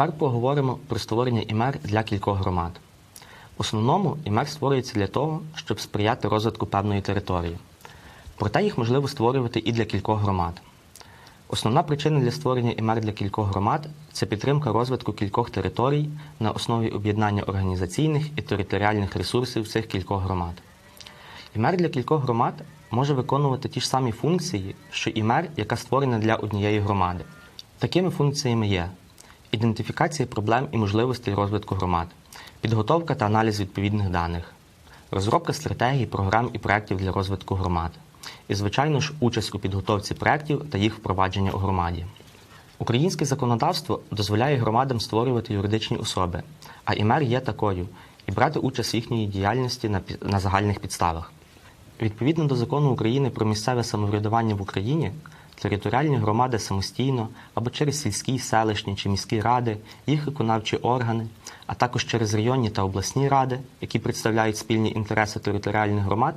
Тепер поговоримо про створення імер для кількох громад. В основному імер створюється для того, щоб сприяти розвитку певної території. Проте їх можливо створювати і для кількох громад. Основна причина для створення імер для кількох громад це підтримка розвитку кількох територій на основі об'єднання організаційних і територіальних ресурсів цих кількох громад. Імер для кількох громад може виконувати ті ж самі функції, що і мер, яка створена для однієї громади. Такими функціями є ідентифікація проблем і можливостей розвитку громад, підготовка та аналіз відповідних даних, розробка стратегій, програм і проєктів для розвитку громад, і, звичайно ж, участь у підготовці проєктів та їх впровадження у громаді. Українське законодавство дозволяє громадам створювати юридичні особи, а імер є такою, і брати участь в їхній діяльності на, на загальних підставах. Відповідно до закону України про місцеве самоврядування в Україні, територіальні громади самостійно або через сільські, селищні чи міські ради, їх виконавчі органи, а також через районні та обласні ради, які представляють спільні інтереси територіальних громад,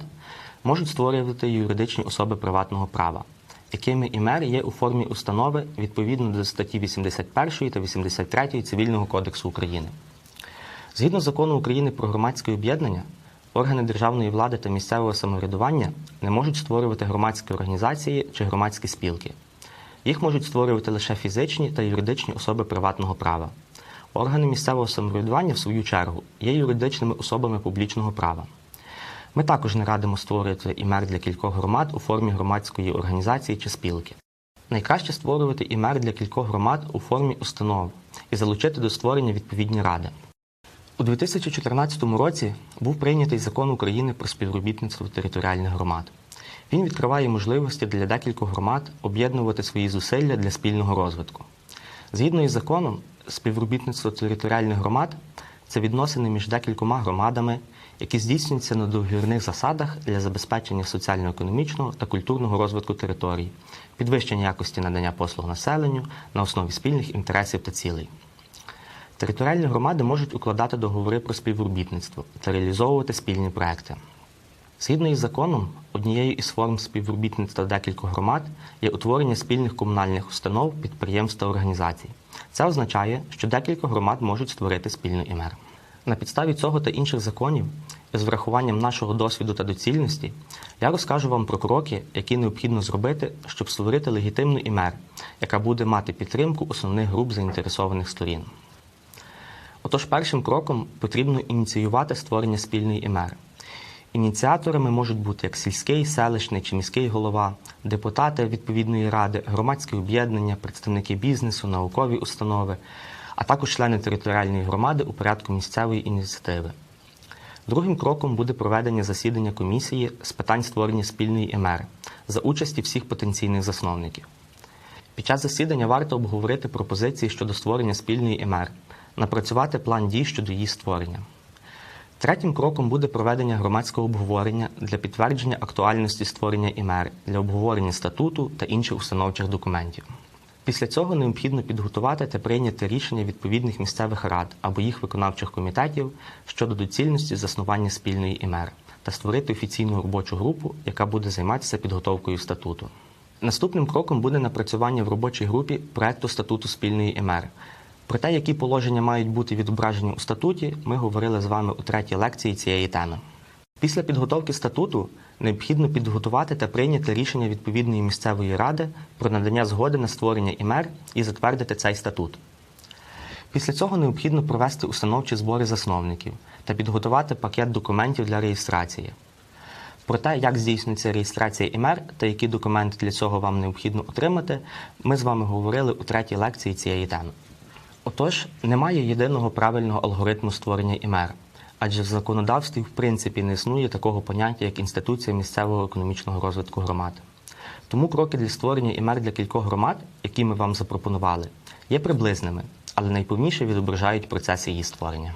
можуть створювати юридичні особи приватного права, якими і мер є у формі установи відповідно до статті 81 та 83 Цивільного кодексу України. Згідно закону України про громадське об'єднання, органи державної влади та місцевого самоврядування не можуть створювати громадські організації чи громадські спілки. Їх можуть створювати лише фізичні та юридичні особи приватного права. Органи місцевого самоврядування, в свою чергу, є юридичними особами публічного права. Ми також не радимо створювати імер для кількох громад у формі громадської організації чи спілки. Найкраще створювати імер для кількох громад у формі установ і залучити до створення відповідні ради. У 2014 році був прийнятий закон України про співробітництво територіальних громад. Він відкриває можливості для декількох громад об'єднувати свої зусилля для спільного розвитку. Згідно із законом, співробітництво територіальних громад це відносини між декількома громадами, які здійснюються на договірних засадах для забезпечення соціально-економічного та культурного розвитку територій, підвищення якості надання послуг населенню на основі спільних інтересів та цілей. Територіальні громади можуть укладати договори про співробітництво та реалізовувати спільні проекти. Згідно із законом, однією із форм співробітництва декількох громад є утворення спільних комунальних установ, підприємств та організацій. Це означає, що декілька громад можуть створити спільний імер. На підставі цього та інших законів, з врахуванням нашого досвіду та доцільності, я розкажу вам про кроки, які необхідно зробити, щоб створити легітимну імер, яка буде мати підтримку основних груп заінтересованих сторін. Отож, першим кроком потрібно ініціювати створення спільної імери. Ініціаторами можуть бути як сільський, селищний чи міський голова, депутати відповідної ради, громадські об'єднання, представники бізнесу, наукові установи, а також члени територіальної громади у порядку місцевої ініціативи. Другим кроком буде проведення засідання комісії з питань створення спільної імери за участі всіх потенційних засновників. Під час засідання варто обговорити пропозиції щодо створення спільної імер, напрацювати план дій щодо її створення. Третім кроком буде проведення громадського обговорення для підтвердження актуальності створення імер, для обговорення статуту та інших установчих документів. Після цього необхідно підготувати та прийняти рішення відповідних місцевих рад або їх виконавчих комітетів щодо доцільності заснування спільної імер та створити офіційну робочу групу, яка буде займатися підготовкою статуту. Наступним кроком буде напрацювання в робочій групі проекту статуту спільної імер. Про те, які положення мають бути відображені у статуті, ми говорили з вами у третій лекції цієї теми. Після підготовки статуту необхідно підготувати та прийняти рішення відповідної місцевої ради про надання згоди на створення імер і затвердити цей статут. Після цього необхідно провести установчі збори засновників та підготувати пакет документів для реєстрації. Про те, як здійснюється реєстрація імер та які документи для цього вам необхідно отримати, ми з вами говорили у третій лекції цієї теми. Отож, немає єдиного правильного алгоритму створення імер, адже в законодавстві в принципі не існує такого поняття, як інституція місцевого економічного розвитку громад. Тому кроки для створення імер для кількох громад, які ми вам запропонували, є приблизними, але найповніше відображають процес її створення.